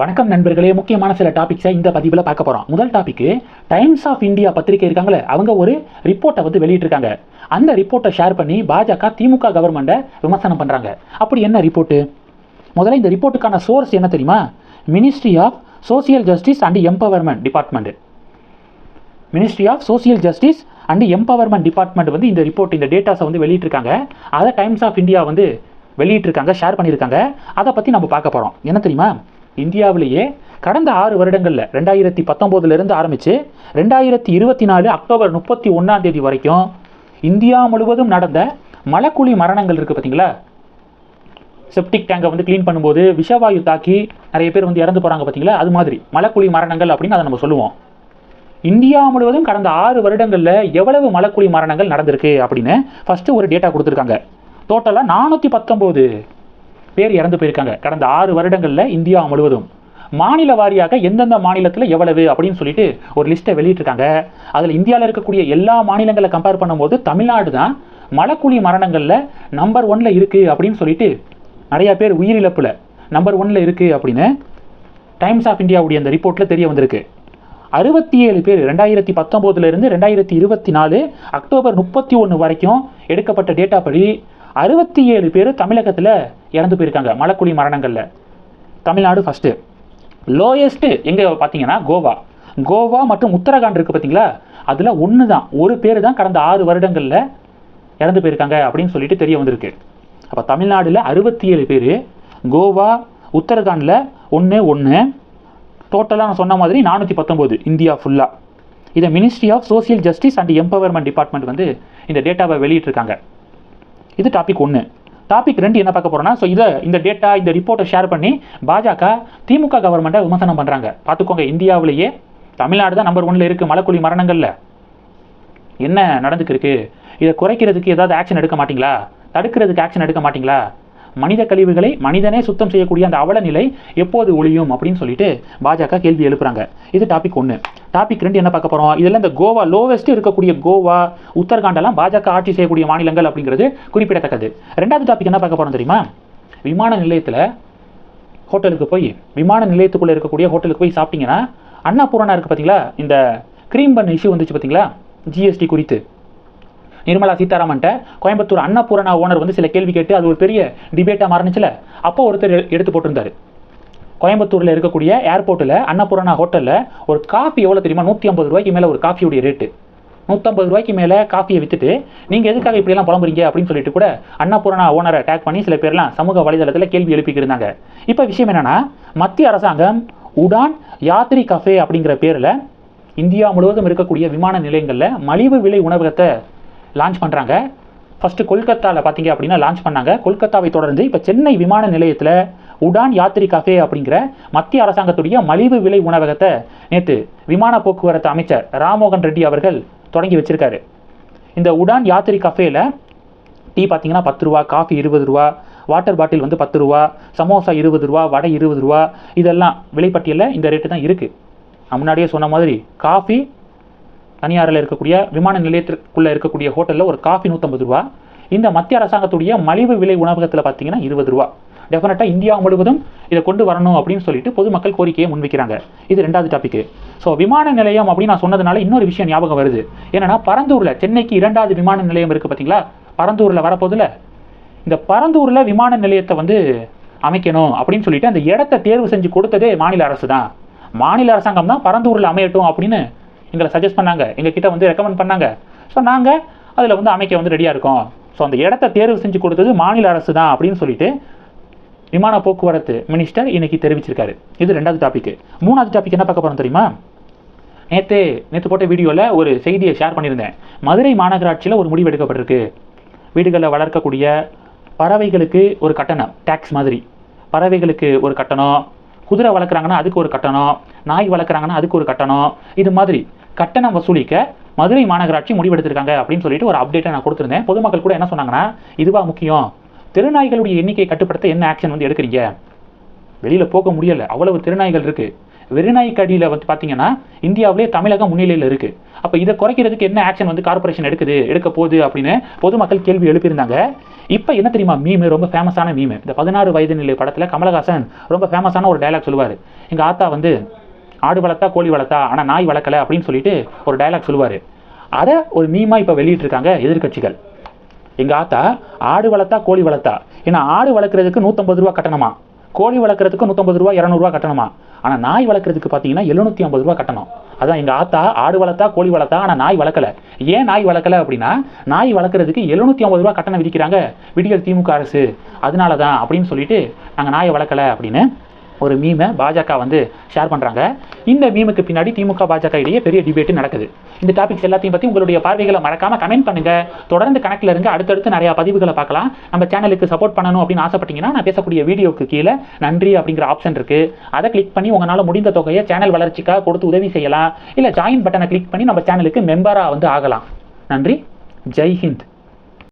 வணக்கம் நண்பர்களே முக்கியமான சில டாபிக்ஸை இந்த பதிவில் பார்க்க போகிறோம் முதல் டாபிக்கு டைம்ஸ் ஆஃப் இந்தியா பத்திரிகை இருக்காங்களே அவங்க ஒரு ரிப்போர்ட்டை வந்து வெளியிட்டிருக்காங்க. அந்த ரிப்போர்ட்டை ஷேர் பண்ணி பாஜக திமுக கவர்மெண்ட்டை விமர்சனம் பண்ணுறாங்க அப்படி என்ன ரிப்போர்ட்டு முதல்ல இந்த ரிப்போர்ட்டுக்கான சோர்ஸ் என்ன தெரியுமா? Ministry of social justice and empowerment department ministry of social justice and empowerment department வந்து இந்த ரிப்போர்ட் இந்த டேட்டாஸை வந்து வெளியிட்டிருக்காங்க. அதை டைம்ஸ் ஆஃப் இந்தியா வந்து வெளியிட்டிருக்காங்க ஷேர் பண்ணியிருக்காங்க. அதை பற்றி நம்ம பார்க்க போகிறோம் என்ன தெரியுமா? இந்தியாவிலேயே கடந்த ஆறு வருடங்களில் ரெண்டாயிரத்தி பத்தொம்போதுலேருந்து ஆரம்பித்து ரெண்டாயிரத்தி இருபத்தி நாலு அக்டோபர் முப்பத்தி ஒன்றாம் தேதி வரைக்கும் இந்தியா முழுவதும் நடந்த மலக்குழி மரணங்கள் இருக்குது பார்த்தீங்களா செப்டிக் டேங்கை வந்து க்ளீன் பண்ணும்போது விஷவாயு தாக்கி நிறைய பேர் வந்து இறந்து போகிறாங்க பார்த்தீங்களா அது மாதிரி மலக்குழி மரணங்கள் அப்படின்னு அதை நம்ம சொல்லுவோம். இந்தியா முழுவதும் கடந்த ஆறு வருடங்களில் எவ்வளவு மலக்குழி மரணங்கள் நடந்திருக்கு அப்படின்னு ஃபஸ்ட்டு ஒரு டேட்டா கொடுத்துருக்காங்க. டோட்டலாக நானூற்றி பத்தொம்போது பேர் இறந்து போயிருக்காங்க. கடந்த ஆறு வருடங்களில் இந்தியா முழுவதும். மாநில வாரியாக எந்தெந்த மாநிலத்தில் எவ்வளவு அப்படின்னு சொல்லிட்டு ஒரு லிஸ்ட்டை வெளியிட்டிருக்காங்க. அதில் இந்தியாவில் இருக்கக்கூடிய எல்லா மாநிலங்களை கம்பேர் பண்ணும்போது தமிழ்நாடு தான் மலக்குழி மரணங்களில் நம்பர் ஒன்ல இருக்குது அப்படின்னு சொல்லிட்டு நிறைய பேர் உயிரிழப்பில் நம்பர் ஒன்ல இருக்குது அப்படின்னு டைம்ஸ் ஆஃப் இந்தியாவுடைய அந்த ரிப்போர்ட்டில் தெரிய வந்திருக்கு. அறுபத்தி ஏழு பேர் ரெண்டாயிரத்தி பத்தொம்போதுலேருந்து ரெண்டாயிரத்தி இருபத்தி நாலு அக்டோபர் முப்பத்தி ஒன்று வரைக்கும் எடுக்கப்பட்ட டேட்டா படி அறுபத்தி ஏழு பேர் தமிழகத்தில் இறந்து போயிருக்காங்க மலக்குழி மரணங்களில். தமிழ்நாடு ஃபஸ்ட்டு லோயஸ்ட்டு எங்கே பார்த்தீங்கன்னா கோவா. கோவா மற்றும் உத்தரகாண்ட் இருக்குது பார்த்தீங்களா அதில் ஒன்று தான் ஒரு பேர் தான் கடந்த ஆறு வருடங்களில் இறந்து போயிருக்காங்க அப்படின்னு சொல்லிட்டு தெரிய வந்திருக்கு. அப்போ தமிழ்நாட்டில் அறுபத்தி ஏழு பேர் கோவா உத்தரகாண்டில் ஒன்று ஒன்று டோட்டலாக நான் சொன்ன மாதிரி நானூற்றி பத்தொம்போது இந்தியா ஃபுல்லாக இதை ministry of social justice and empowerment department வந்து இந்த டேட்டாவை வெளியிட்டிருக்காங்க. இது டாபிக் ஒன்று டாபிக் ரெண்டு என்ன பார்க்க போகிறோம்னா ஸோ இதை இந்த டேட்டா இந்த ரிப்போர்ட்டை ஷேர் பண்ணி பாஜக திமுக கவர்மெண்ட்டை விமர்சனம் பண்ணுறாங்க பார்த்துக்கோங்க இந்தியாவிலேயே தமிழ்நாடு தான் நம்பர் ஒன்ல இருக்குது மலக்குழி மரணங்களில். என்ன நடந்துக்கு இருக்கு இதை குறைக்கிறதுக்கு ஏதாவது ஆக்ஷன் எடுக்க மாட்டிங்களா? தடுக்கிறதுக்கு ஆக்ஷன் எடுக்க மாட்டிங்களா? மனித கழிவுகளை மனிதனே சுத்தம் செய்யக்கூடிய அந்த அவல நிலை எப்போது ஒழியும் அப்படின்னு சொல்லிட்டு பாஜக கேள்வி எழுப்புறாங்க. இது டாபிக் ஒன்று டாபிக் ரெண்டு என்ன பார்க்க போகிறோம் இதெல்லாம் இந்த கோவா லோவஸ்ட் இருக்கக்கூடிய கோவா உத்தரகாண்டெல்லாம் பாஜக ஆட்சி செய்யக்கூடிய மாநிலங்கள் அப்படிங்கிறது குறிப்பிடத்தக்கது. ரெண்டாவது டாபிக் என்ன பார்க்க போகிறோம் தெரியுமா? விமான நிலையத்தில் ஹோட்டலுக்கு போய் விமான நிலையத்துக்குள்ளே இருக்கக்கூடிய ஹோட்டலுக்கு போய் சாப்பிட்டீங்கன்னா அன்னபூரணா இருக்குது பார்த்தீங்களா இந்த க்ரீம் பன் இஷ்யூ வந்துச்சு பார்த்தீங்களா ஜிஎஸ்டி குறித்து. நிர்மலா சீதாராமன்ட்ட கோயம்புத்தூர் அன்னபூரணா ஓனர் வந்து சில கேள்வி கேட்டு அது ஒரு பெரிய டிபேட்டாக மாறினுச்சுல அப்போ ஒருத்தர் எடுத்து போட்டிருந்தாரு. கோயம்புத்தூரில் இருக்கக்கூடிய ஏர்போர்ட்டில் அன்னபூரணா ஹோட்டலில் ஒரு காஃபி எவ்வளோ தெரியுமா? நூற்றி ஐம்பது ரூபாய்க்கு மேலே ஒரு காஃபியுடைய ரேட்டு நூற்றம்பது ரூபாய்க்கு மேலே காஃபியை விற்றுட்டு நீங்கள் எதுக்காக இப்படியெல்லாம் புலம்புறீங்க அப்படின்னு சொல்லிட்டு கூட அன்னபூரணா ஓனரை டேக் பண்ணி சில பேர்லாம் சமூக வலைதளத்தில் கேள்வி எழுப்பிக்கிருந்தாங்க. இப்போ விஷயம் என்னென்னா மத்திய அரசாங்கம் உடான் யாத்ரி கஃபே அப்படிங்கிற பேரில் இந்தியா முழுவதும் இருக்கக்கூடிய விமான நிலையங்களில் மலிவு விலை உணவகத்தை லான்ச் பண்ணுறாங்க ஃபஸ்ட்டு கொல்கத்தாவில் பார்த்தீங்க அப்படின்னா லான்ச் பண்ணாங்க. கொல்கத்தாவை தொடர்ந்து இப்போ சென்னை விமான நிலையத்தில் உடான் யாத்ரி கஃபே அப்படிங்கிற மத்திய அரசாங்கத்துடைய மலிவு விலை உணவகத்தை நேற்று விமான போக்குவரத்து அமைச்சர் ராமோகன் ரெட்டி அவர்கள் தொடங்கி வச்சிருக்காரு. இந்த உடான் யாத்ரி கஃபேயில் டீ பார்த்தீங்கன்னா பத்து ரூபா காஃபி இருபது ரூபா வாட்டர் பாட்டில் வந்து பத்து ரூபா சமோசா இருபது ரூபா வடை இருபது ரூபா இதெல்லாம் விலைப்பட்டியலில் இந்த ரேட்டு தான் இருக்குது முன்னாடியே சொன்ன மாதிரி காஃபி தனியாரில் இருக்கக்கூடிய விமான நிலையத்திற்குள்ளே இருக்கக்கூடிய ஹோட்டலில் ஒரு காஃபி நூற்றம்பது ரூபா. இந்த மத்திய அரசாங்கத்துடைய மலிவு விலை உணவகத்தில் பார்த்தீங்கன்னா இருபது ரூபா. டெஃபினட்டாக இந்தியா முழுவதும் இதை கொண்டு வரணும் அப்படின்னு சொல்லிட்டு பொதுமக்கள் கோரிக்கையை முன்வைக்கிறாங்க. இது ரெண்டாவது டாபிக் ஸோ விமான நிலையம் அப்படின்னு நான் சொன்னதுனால இன்னொரு விஷயம் ஞாபகம் வருது. என்னன்னா பரந்தூரில் சென்னைக்கு இரண்டாவது விமான நிலையம் இருக்குது பார்த்தீங்களா பரந்தூரில் வரப்போதில் இந்த பரந்தூரில் விமான நிலையத்தை வந்து அமைக்கணும் அப்படின்னு சொல்லிட்டு அந்த இடத்த தேர்வு செஞ்சு கொடுத்ததே மாநில அரசு தான் மாநில அரசாங்கம் தான் பரந்தூரில் அமையட்டும் அப்படின்னு எங்களை சஜஸ்ட் பண்ணாங்க. எங்ககிட்ட வந்து ரெக்கமெண்ட் பண்ணாங்க. ஸோ நாங்கள் அதில் வந்து அமைக்க வந்து ரெடியாக இருக்கோம். ஸோ அந்த இடத்த தேர்வு செஞ்சு கொடுத்தது மாநில அரசு தான் அப்படின்னு சொல்லிட்டு விமான போக்குவரத்து மினிஸ்டர் இன்னைக்கு தெரிவிச்சிருக்காரு. இது ரெண்டாவது டாபிக் மூணாவது டாபிக் என்ன பார்க்க போகிறோம் தெரியுமா? நேற்று நேற்று போட்ட வீடியோவில் ஒரு செய்தியை ஷேர் பண்ணியிருந்தேன். மதுரை மாநகராட்சியில் ஒரு முடிவு எடுக்கப்பட்டிருக்கு. வீடுகளில் வளர்க்கக்கூடிய பறவைகளுக்கு ஒரு கட்டணம் டேக்ஸ் மாதிரி. பறவைகளுக்கு ஒரு கட்டணம் குதிரை வளர்க்குறாங்கன்னா அதுக்கு ஒரு கட்டணம் நாய் வளர்க்குறாங்கன்னா அதுக்கு ஒரு கட்டணம் இது மாதிரி. கட்டணம் வசூலிக்க மதுரை மாநகராட்சி முடிவெடுத்திருக்காங்க அப்படின்னு சொல்லிட்டு ஒரு அப்டேட்டை நான் கொடுத்துருந்தேன். பொதுமக்கள் கூட என்ன சொன்னாங்கன்னா இதுவா முக்கியம்? திருநாய்களுடைய எண்ணிக்கையை கட்டுப்படுத்த என்ன ஆக்ஷன் வந்து எடுக்கிறீங்க? வெளியில் போக முடியலை. அவ்வளவு திருநாய்கள் இருக்குது வெறிநாய்க்கடியில் வந்து பார்த்தீங்கன்னா இந்தியாவிலே தமிழகம் முன்னிலையில் இருக்குது அப்போ இதை குறைக்கிறதுக்கு என்ன ஆக்ஷன் வந்து கார்ப்பரேஷன் எடுக்குது எடுக்க போகுது அப்படின்னு பொதுமக்கள் கேள்வி எழுப்பியிருந்தாங்க. இப்போ என்ன தெரியுமா? மீமு ரொம்ப ஃபேமஸான மீமு இந்த பதினாறு வயது நிலை படத்தில் கமலஹாசன் ரொம்ப ஃபேமஸான ஒரு டைலாக் சொல்லுவார். எங்கள் ஆத்தா வந்து ஆடு வளர்த்தா கோழி வளர்த்தா ஆனால் நாய் வளர்க்கல அப்படின்னு சொல்லிட்டு ஒரு டைலாக் சொல்லுவார். அதை ஒரு மீமாக இப்போ வெளியிட்டிருக்காங்க எதிர்க்கட்சிகள். எங்கள் ஆத்தா ஆடு வளர்த்தா கோழி வளர்த்தா. ஏன்னா ஆடு வளர்க்குறதுக்கு நூற்றம்பது ரூபா கட்டணமா? கோழி வளர்க்குறதுக்கு நூற்றம்பது ரூபா இரநூறுவா கட்டணமா? ஆனால் நாய் வளர்க்குறதுக்கு பார்த்தீங்கன்னா எழுநூற்றி ஐம்பது ரூபா கட்டணம். அதான் எங்கள் ஆத்தா ஆடு வளர்த்தா கோழி வளர்த்தா ஆனால் நாய் வளர்க்கல. ஏன் நாய் வளர்க்கல அப்படின்னா நாய் வளர்க்குறதுக்கு எழுநூற்றி ஐம்பது ரூபா கட்டணம் விதிக்கிறாங்க விடியல் திமுக அரசு. அதனால தான் அப்படின்னு சொல்லிட்டு நாங்கள் நாயை வளர்க்கல அப்படின்னு ஒரு மீமை பாஜக வந்து ஷேர் பண்ணுறாங்க இந்த மீமுக்கு பின்னாடி திமுக பாஜக இடையே பெரிய டிபேட் நடக்குது. இந்த டாபிக்ஸ் எல்லாத்தையும் பற்றி உங்களுடைய பார்வைகளை மறக்காமல் கமெண்ட் பண்ணுங்கள் தொடர்ந்து கணக்கில் இருங்க. அடுத்தடுத்து நிறையா பதிவுகளை பார்க்கலாம். நம்ம சேனலுக்கு சப்போர்ட் பண்ணணும் அப்படின்னு ஆசைப்பட்டீங்கன்னா நான் பேசக்கூடிய வீடியோக்கு கீழே நன்றி அப்படிங்கிற ஆப்ஷன் இருக்குது அதை கிளிக் பண்ணி உங்களால் முடிந்த தொகையை சேனல் வளர்ச்சிக்காக கொடுத்து உதவி செய்யலாம். இல்லை ஜாயின் பட்டனை கிளிக் பண்ணி நம்ம சேனலுக்கு மெம்பராக வந்து ஆகலாம். நன்றி. ஜெய் ஹிந்த்.